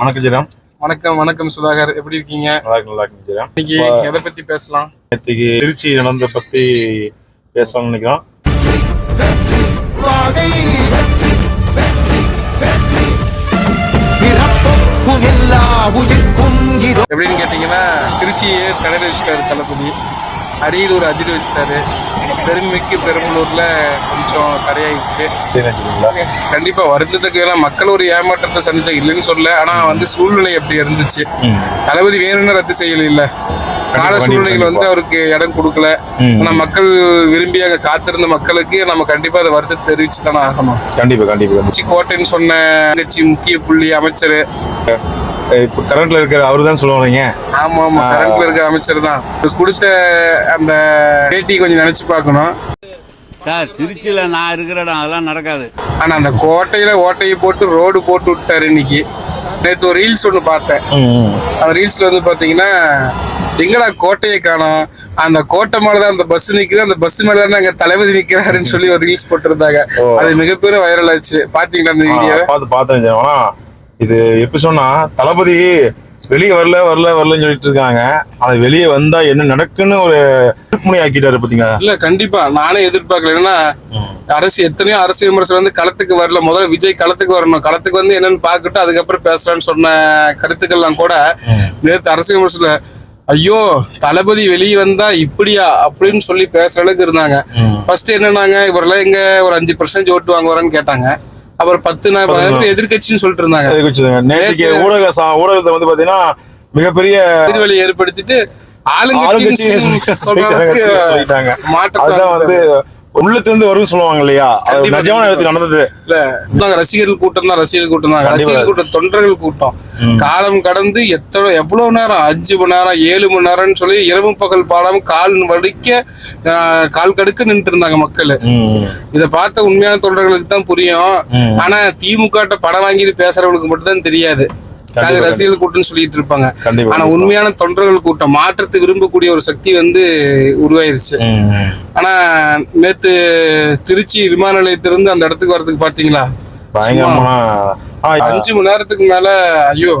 வணக்கம் ஜெரம். வணக்கம் வணக்கம் சுதாகர். எப்படி இருக்கீங்க? நல்லா ஜெரம். இன்னைக்கு எதை பத்தி பேசலாம்? நேற்றுக்கு திருச்சி நடந்த பத்தி பேசலாம்னு நினைக்கிறோம். எப்படின்னு கேட்டீங்கன்னா திருச்சியே தடை வச்சிட்டாரு தளபதி. அரியலூர் அதிர வச்சிட்டாரு. பெருமைக்கு பெரம்பலூர்ல கொஞ்சம் தடையாயிடுச்சு. கண்டிப்பா வருத்தத்துக்கு மக்கள் ஒரு ஏமாற்றத்தை சந்திச்ச இல்லைன்னு சொல்ல ஆனா வந்து சூழ்நிலை அப்படி இருந்துச்சு. தளபதி வேணும்னு ரத்து செய்யல இல்ல. கால சூழ்நிலைகள் வந்து. அவருக்கு இடம் கொடுக்கல. ஆனா மக்கள் விரும்பி அங்க காத்திருந்த மக்களுக்கு நம்ம கண்டிப்பா அதை வருத்தத்தை தெரிவிச்சு தானே ஆகணும். கண்டிப்பா கண்டிப்பா கோட்டைன்னு சொன்ன முக்கிய புள்ளி அமைச்சர். இப்போ கரண்ட்ல இருக்கிற அவரு தான் சொல்லுவாங்க ஆமா ஆமா. கரண்ட்ல இருக்கிற அமைச்சர் தான். கொடுத்த அந்த பேட்டி கொஞ்சம் நினைச்சு பார்க்கணும். சார் திருச்சியில நான் இருக்கிற இடம் அதெல்லாம் நடக்காது. ஆனா அந்த கோட்டையில ஓட்டையை போட்டு ரோடு போட்டு விட்டாரு இன்னைக்கு. நேத்து ஒரு ரீல்ஸ் ஒன்று பார்த்தேன். அந்த ரீல்ஸ்ல வந்து பாத்தீங்கன்னா எங்கடா கோட்டையை காணோம்? அந்த கோட்டை மேலதான் அந்த பஸ் நிக்குது. அந்த பஸ் மேலதான் அங்க தளபதி நிக்கிறாருன்னு சொல்லி ஒரு ரீல்ஸ் போட்டிருந்தாங்க. அது மிகப்பெரிய வைரல் ஆச்சு. பாத்தீங்களா அந்த வீடியோ பார்த்து பார்த்தேன் இது எப்படி சொன்னா தளபதி வெளியே வரல வரல வரலன்னு சொல்லிட்டு இருக்காங்க. ஆனா வெளியே வந்தா என்ன நடக்குன்னு ஒரு திருப்புமுனை ஆக்கிட்டாரு பாத்தீங்க இல்ல கண்டிப்பா. நானே எதிர்பார்க்கல. ஏன்னா அரசு எத்தனையோ அரசியல் விமர்சனம் வந்து களத்துக்கு வரல. முதல்ல விஜய் களத்துக்கு வரணும். களத்துக்கு வந்து என்னன்னு பாக்கட்டும் அதுக்கப்புறம் பேசலாம்னு சொன்ன கருத்துக்கள்லாம் கூட நேத்து அரசியல் விமர்சனம் ஐயோ தளபதி வெளியே வந்தா இப்படியா? அப்படின்னு சொல்லி பேசுற அளவுக்கு இருந்தாங்க. ஃபர்ஸ்ட் என்னன்னாங்க இவரெல்லாம் எங்க ஒரு அஞ்சு பர்சன்ட் ஓட்டு வாங்குவாரன்னு கேட்டாங்க. அப்புறம் பத்து நான் பதினெட்டு எதிர்க்கட்சின்னு சொல்லிட்டு இருந்தாங்க. வச்சுக்கோங்க. நேற்றுக்கு ஊடக சா- ஊடகத்தை வந்து பாத்தீங்கன்னா மிகப்பெரிய எதிர்வெளி ஏற்படுத்திட்டு ஆளுங்கட்சி அதுதான் வந்து உள்ளத்துல இருந்து வரும் சொல்லுவாங்க இல்லையா? அது நிஜமான. இடத்துக்கு நடந்தது. இல்ல ரசிகர்கள் கூட்டம் தான் ரசிகர்கள் கூட்டம் தான். ரசிகர்கள் கூட்டம் தொண்டர்கள் கூட்டம். காலம் கடந்து எத்தனை எவ்வளவு நேரம்? அஞ்சு மணி நேரம் ஏழு மணி நேரம்னு சொல்லி இரவு பகல் பாடாம கால் வலிக்க ஆஹ், கால் கடுக்க நின்று இருந்தாங்க மக்கள். இத பார்த்த உண்மையான தொண்டர்களுக்கு தான் புரியும். ஆனா திமுக படம் வாங்கிட்டு பேசுறவங்களுக்கு மட்டும் தான் தெரியாது. ரசிகர்கள் கூட்டம்னு சொல்லிட்டு இருப்பாங்க. ஆனா உண்மையான தொண்டர்கள் கூட்டம் மாற்றத்தை விரும்பக்கூடிய ஒரு சக்தி வந்து உருவாயிருச்சு. ஆனா நேத்து திருச்சி விமான நிலையத்திலிருந்து அந்த இடத்துக்கு வரதுக்கு பாத்தீங்களா? அஞ்சு மணி நேரத்துக்கு மேல ஐயோ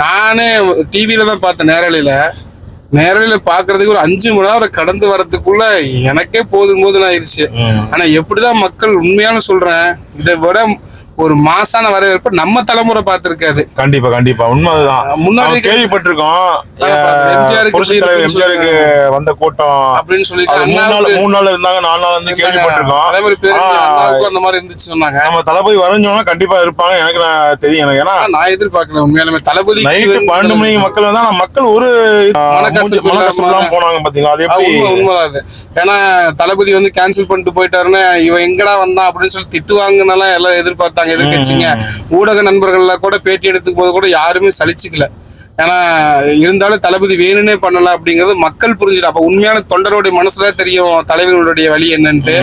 நானே டிவில தான் பார்த்தேன் நேரலையில. நேரலையில பாக்குறதுக்கு ஒரு அஞ்சு மணி நேரம் கடந்து வரதுக்குள்ள எனக்கே போதும் போதும் ஆயிடுச்சு. ஆனா எப்படிதான் மக்கள் உண்மையான சொல்றேன் இதை விட ஒரு மாசான வரவேற்பு நம்ம தலைமுறை பார்த்திருக்காது. கண்டிப்பா கண்டிப்பா. உண்மை அதுதான் முன்னாடி கேள்விப்பட்டிருக்கோம். எம்ஜிஆருக்கு வந்த கூட்டம். அப்படின்னு சொல்லி மூணு நாள் மூணு நாள் இருந்தாங்க நாலு நாள் வந்து கேள்விப்பட்டிருக்கோம். அதே மாதிரி பேர் ஆனா, அந்த மாதிரி இருந்துச்சு சொன்னாங்க. நம்ம தளபதி வரைஞ்சோம்னா கண்டிப்பா இருப்பாங்க. எனக்கு நான் தெரியும் எனக்கு. ஏன்னா நான் எதிர்பார்க்கல உண்மையாலுமே. தளபதி நைட்டு பன்னெண்டு மணி மக்கள் வந்து மக்கள் ஒரு இல்லாம. போனாங்க பாத்தீங்களா? அது எப்படி? உண்மை உண்மைதான் ஏன்னா தளபதி வந்து கேன்சல் பண்ணிட்டு போயிட்டாருன்னு இவன் எங்கடா வந்தான் அப்படின்னு சொல்லி திட்டுவாங்கன்னெல்லாம் எல்லாம் எதிர்பார்த்தாங்க. எதிர்கட்சிங்க ஊடக நண்பர்கள்லாம் கூட பேட்டி எடுத்துக்கும் போது கூட யாருமே சலிச்சுக்கல. ஏன்னா இருந்தாலும் தளபதி வேணும்னே பண்ணல அப்படிங்கிறது மக்கள் புரிஞ்சிடும் அப்ப உண்மையான தொண்டருடைய மனசுல தெரியும் தலைவர்களுடைய வழி என்னன்ட்டு.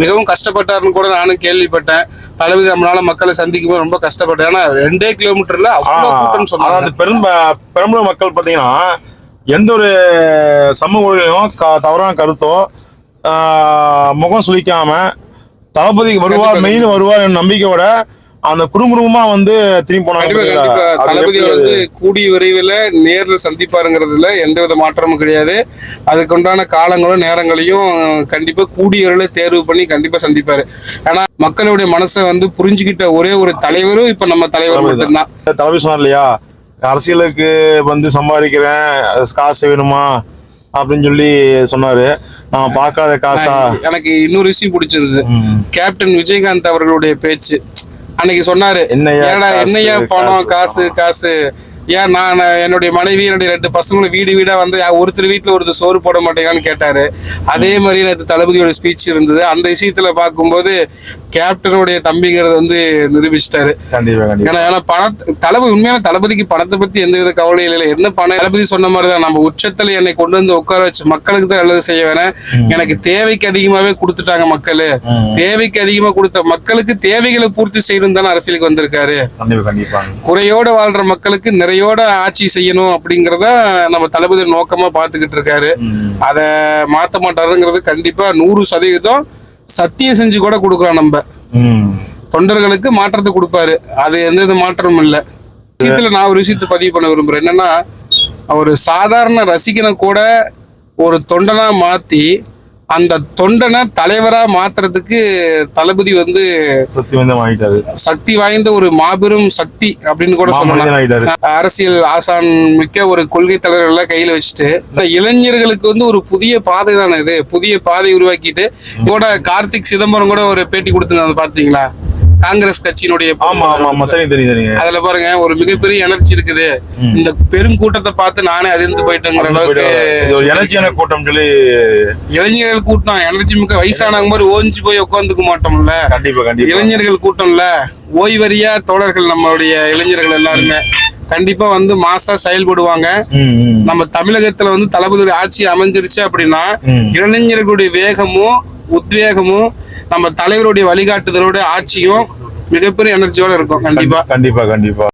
மிகவும் கஷ்டப்பட்டாருன்னு கூட நானும் கேள்விப்பட்டேன். தளபதி நம்மளால மக்களை சந்திக்கும் போது ரொம்ப கஷ்டப்பட்டேன். ஏன்னா ரெண்டே கிலோமீட்டர்ல கூட்டம்னு சொன்னாங்க. பெரும் பெரம்பலூர் மக்கள் பாத்தீங்கன்னா எந்த ஒரு சமூக தவறான கருத்தோ முகம் சுளிக்காம தளபதி வருவார் மெயின் வருவார் என்ற நம்பிக்கையோட அந்த குடும்ப குடும்பமா வந்து திரும்பி போனாங்க தளபதி வந்து கூடிய விரைவில் நேர்ல சந்திப்பாருங்கிறதுல எந்தவித மாற்றமும் கிடையாது. அதுக்குண்டான காலங்களும் நேரங்களையும் கண்டிப்பா கூடிய விரைவில் தேர்வு பண்ணி கண்டிப்பா சந்திப்பாரு. ஆனா மக்களுடைய மனசை வந்து புரிஞ்சுக்கிட்ட ஒரே ஒரு தலைவரும் இப்ப நம்ம தலைவர். மட்டும்தான். தளபதி சொன்னார் இல்லையா? அரசியலுக்கு வந்து சம்பாதிக்கிறேன் காசு வேணுமா? அப்படின்னு சொல்லி சொன்னாரு. பார்க்காத காசா எனக்கு இன்னொரு விஷயம் பிடிச்சிருந்தது. கேப்டன் விஜயகாந்த் அவர்களுடைய பேச்சு அன்னைக்கு சொன்னாரு காசு, என்னையா பணம். காசு காசு ஏன் நான் என்னுடைய மனைவி என்னுடைய ரெண்டு பசங்களும் வீடு வீடா வந்து ஒருத்தர் வீட்டுல ஒருத்தர் சோறு போட மாட்டேங்கான்னு கேட்டாரு. அதே மாதிரி நேற்று தளபதியோட ஸ்பீச் இருந்தது. அந்த விஷயத்துல பார்க்கும்போது கேப்டனுடைய தம்பிங்கிறத வந்து நிரூபிச்சிட்டாரு. ஏன்னா ஏன்னா பணத்தை தளபதி உண்மையான தளபதிக்கு பணத்தை பத்தி எந்த வித கவலையும் இல்லை என்ன பணம்? தளபதி சொன்ன மாதிரி தான் நம்ம உச்சத்துல என்னை கொண்டு வந்து உட்கார வச்சு மக்களுக்கு தான் நல்லது செய்ய வேணாம் எனக்கு தேவைக்கு அதிகமாவே கொடுத்துட்டாங்க மக்கள். தேவைக்கு அதிகமா கொடுத்த மக்களுக்கு தேவைகளை பூர்த்தி செய்யணும் தானே அரசியலுக்கு வந்திருக்காரு. குறையோட வாழ்ற மக்களுக்கு நிறையோட ஆட்சி செய்யணும் அப்படிங்கறத நம்ம தளபதி நோக்கமா பாத்துக்கிட்டு இருக்காரு. அத மாத்த மாட்டாருங்கிறது கண்டிப்பா நூறு சதவீதம் சத்தியம் செஞ்சு கூட கொடுக்கலாம் நம்ம. தொண்டர்களுக்கு மாற்றத்தை கொடுப்பாரு. அது எந்த வித மாற்றமும் இல்லை. விஷயத்துல நான் ஒரு விஷயத்தை பதிவு பண்ண விரும்புறேன். என்னன்னா ஒரு சாதாரண ரசிகனை கூட ஒரு தொண்டனா மாத்தி அந்த தொண்டனை தலைவரா மாத்துறதுக்கு தளபதி வந்து சக்தி ஆயிட்டாரு சக்தி வாய்ந்த ஒரு மாபெரும் சக்தி அப்படின்னு கூட சொல்லலாம். அரசியல் ஆசான் மிக்க ஒரு கொள்கை தலைவர்களை கையில வச்சுட்டு இளைஞர்களுக்கு வந்து ஒரு புதிய பாதை தானே இது? புதிய பாதை உருவாக்கிட்டு கூட கார்த்திக் சிதம்பரம் கூட ஒரு பேட்டி கொடுத்துருந்தாங்க பாத்தீங்களா? காங்கிரஸ் கட்சியினுடைய ஆமா ஆமா ஆமா. தெரியும் தெரியும். தெரியுங்க அதுல பாருங்க ஒரு மிகப்பெரிய எனர்ஜி இருக்குது. இந்த பெருங்கூட்டத்தை பார்த்து நானே அதிர்ந்து போயிட்டேங்கிற அளவுக்கு எனர்ஜியான கூட்டம் சொல்லி இளைஞர்கள் கூட்டம் எனர்ஜி மிக்க வயசானவங்க மாதிரி ஓஞ்சி போய் உட்காந்துக்க மாட்டோம்ல. கண்டிப்பா கண்டிப்பா. இளைஞர்கள் கூட்டம்ல ஓய்வறியா தோழர்கள் நம்மளுடைய இளைஞர்கள் எல்லாருமே கண்டிப்பா வந்து மாசா செயல்படுவாங்க. நம்ம தமிழகத்துல வந்து தளபதியுடைய ஆட்சி அமைஞ்சிருச்சு அப்படின்னா. இளைஞர்களுடைய வேகமும் உத்வேகமும் நம்ம தலைவருடைய வழிகாட்டுதலோட ஆட்சியும் மிகப்பெரிய எனர்ஜியோட இருக்கும். கண்டிப்பா. கண்டிப்பா கண்டிப்பா.